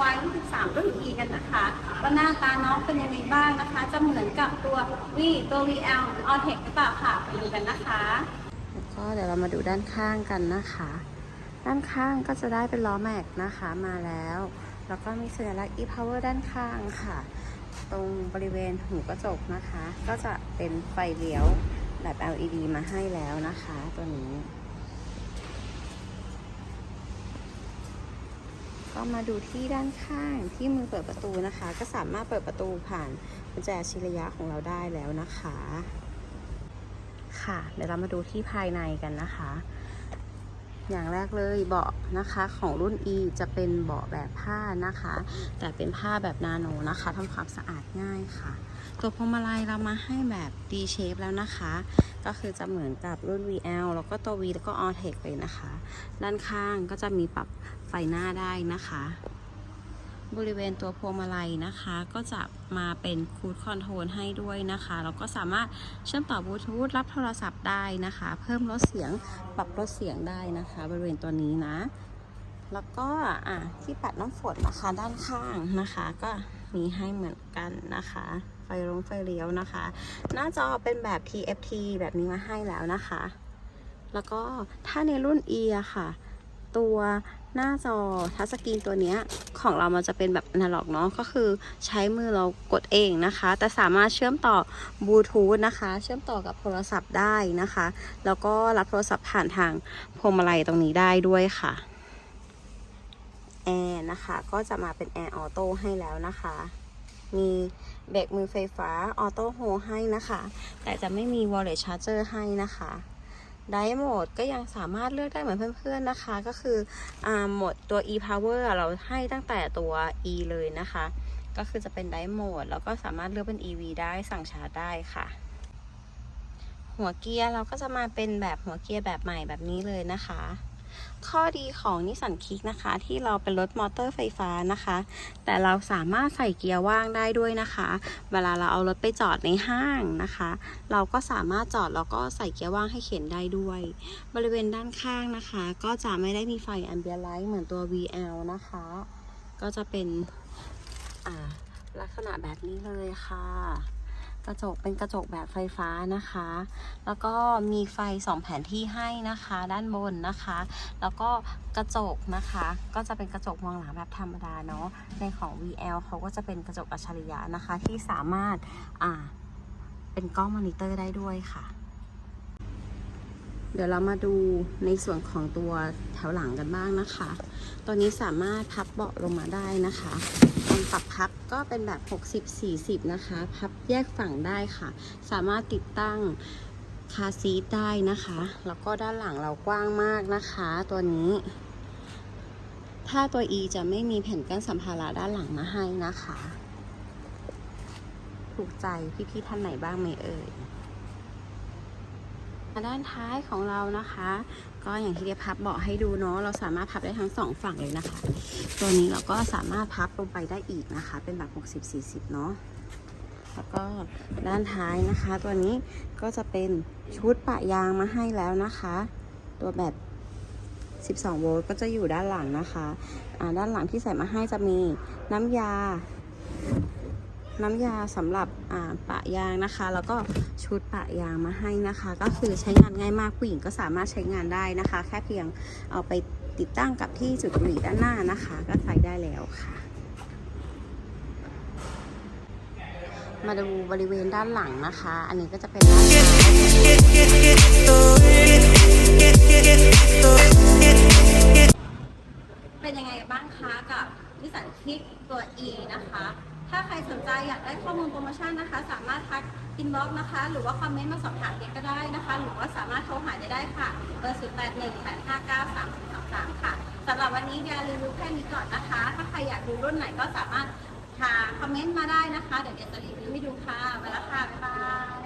วัยที่13ก็ถึงอีกันนะคะว่าหน้าตาน้องเป็นยังไงบ้างนะคะ จะเหมือนกับตัววีตัววีแอลออเทคหรือเปล่าค่ะไปดูกันนะคะแล้วก็เดี๋ยวเรามาดูด้านข้างกันนะคะ ด้านข้างก็จะได้เป็นล้อแม็กนะคะมาแล้ว แล้วก็มีสัญลักษณ์ e-power ด้านข้างค่ะ ตรงบริเวณหูกระจกนะคะ ก็จะเป็นไฟเลี้ยวแบบ LED มาให้แล้วนะคะ ตัวนี้็มาดูที่ด้านข้างที่มือเปิดประตูนะคะ ก็สามารถเปิดประตูผ่านกุญแจชิระยะของเราได้แล้วนะคะ ค่ะ เดี๋ยวเรามาดูที่ภายในกันนะคะ อย่างแรกเลยเบาะนะคะของรุ่น E จะเป็นเบาะแบบผ้านะคะ แต่เป็นผ้าแบบนาโนนะคะทำความสะอาดง่ายค่ะ ตัวพวงมาลัยเรามาให้แบบ D shape แล้วนะคะ ก็คือจะเหมือนกับรุ่น VL แล้วก็ตัว V แล้วก็ Alltech เลยนะคะ ด้านข้างก็จะมีปรับไฟหน้าได้นะคะ บริเวณตัวพวงมาลัยนะคะ ก็จะมาเป็นคูดคอนโทรลให้ด้วยนะคะ แล้วก็สามารถเชื่อมต่อบลูทูธรับโทรศัพท์ได้นะคะ เพิ่มลดเสียงปรับลดเสียงได้นะคะ บริเวณตัวนี้นะ แล้วก็อะที่ปัดน้ำฝนนะคะด้านข้างนะคะ ก็มีให้เหมือนกันนะคะ ไฟลงไฟเลี้ยวนะคะ หน้าจอเป็นแบบ TFT แบบนี้มาให้แล้วนะคะ แล้วก็ถ้าในรุ่น E อะค่ะ ตัวหน้าจอทัชสกรีนตัวเนี้ยของเรามันจะเป็นแบบอนาล็อกเนาะก็คือใช้มือเรากดเองนะคะ แต่สามารถเชื่อมต่อบลูทูธนะคะ เชื่อมต่อกับโทรศัพท์ได้นะคะ แล้วก็รับโทรศัพท์ผ่านทางพวงมาลัยตรงนี้ได้ด้วยค่ะแอร์นะคะ ก็จะมาเป็นแอร์ออโต้ให้แล้วนะคะ มีเบรกมือไฟฟ้าออโต้โฮให้นะคะ แต่จะไม่มี wallet charger ให้นะคะไดโหมดก็ยังสามารถเลือกได้เหมือนเพื่อนๆนะคะ ก็คืออ่าโหมดตัว e power เราให้ตั้งแต่ตัว e เลยนะคะ ก็คือจะเป็นไดโหมดแล้วก็สามารถเลือกเป็น ev ได้สั่งชาร์จได้ค่ะ หัวเกียร์เราก็จะมาเป็นแบบหัวเกียร์แบบใหม่แบบนี้เลยนะคะ ข้อดีของนิสสันคิกนะคะ ที่เราเป็นรถมอเตอร์ไฟฟ้านะคะ แต่เราสามารถใส่เกียร์ว่างได้ด้วยนะคะ เวลาเราเอารถไปจอดในห้างนะคะ เราก็สามารถจอดแล้วก็ใส่เกียร์ว่างให้เข็นได้ด้วย บริเวณด้านข้างนะคะ ก็จะไม่ได้มีไฟแอมเบียไลท์เหมือนตัว VL นะคะ ก็จะเป็นลักษณะแบบนี้เลยค่ะ กระจกเป็นกระจกแบบไฟฟ้านะคะ แล้วก็มีไฟสองแผนที่ให้นะคะ ด้านบนนะคะ แล้วก็กระจกนะคะ ก็จะเป็นกระจกมองหลังแบบธรรมดาเนาะ ในของ VL เขาก็จะเป็นกระจกอัจฉริยะนะคะที่สามารถอ่าเป็นกล้องมอนิเตอร์ได้ด้วยค่ะ เดี๋ยวเรามาดูในส่วนของตัวแถวหลังกันบ้างนะคะตัวนี้สามารถพับเบาะลงมาได้นะคะการปรับพับก็เป็นแบบ 60-40 นะคะ พับแยกฝั่งได้ค่ะ สามารถติดตั้งคาซีทได้นะคะ แล้วก็ด้านหลังเรากว้างมากนะคะ ตัวนี้ ถ้าตัว E จะไม่มีแผ่นกั้นสัมภาระด้านหลังมาให้นะคะ ถูกใจพี่ๆท่านไหนบ้างไหมเอ่ย ด้านท้ายของเรานะคะ ก็อย่างที่ได้พับเบาะให้ดูเนาะเราสามารถพับได้ทั้งสองฝั่งเลยนะคะ ตัวนี้เราก็สามารถพับลงไปได้อีกนะคะ เป็นแบบ 60-40 เนาะแล้วก็ด้านท้ายนะคะ ตัวนี้ก็จะเป็นชุดปะยางมาให้แล้วนะคะ ตัวแบบ 12 โวลต์ก็จะอยู่ด้านหลังนะคะด้านหลังที่ใส่มาให้จะมีน้ำยา น้ำยาสำหรับปะยางนะคะ แล้วก็ชุดปะยางมาให้นะคะ ก็คือใช้งานง่ายมากผู้หญิงก็สามารถใช้งานได้นะคะ แค่เพียงเอาไปติดตั้งกับที่จุดบุหรี่ด้านหน้านะคะ ก็ใช้ได้แล้วค่ะ มาดูบริเวณด้านหลังนะคะ อันนี้ก็จะเป็นด้านท้าเป็นยังไงบ้างคะกับนิสสันคิกตัว E นะคะ ถ้าใครสนใจอยากได้ข้อมูลโปรโมชั่นนะคะ สามารถทักอินบ็อกซ์นะคะ หรือว่าคอมเมนต์มาสอบถามเด็กก็ได้นะคะ หรือว่าสามารถโทรหาได้ได้ค่ะ เบอร์ 0 8 1 8 5 9 3 2 3 ค่ะสำหรับวันนี้เดียรีวิวแค่นี้ก่อนนะคะ ถ้าใครอยากดูรุ่นไหนก็สามารถหาคอมเมนต์มาได้นะคะ เดี๋ยวเดียจะรีวิวให้ดูค่ะไปแล้วค่ะ บ๊ายบาย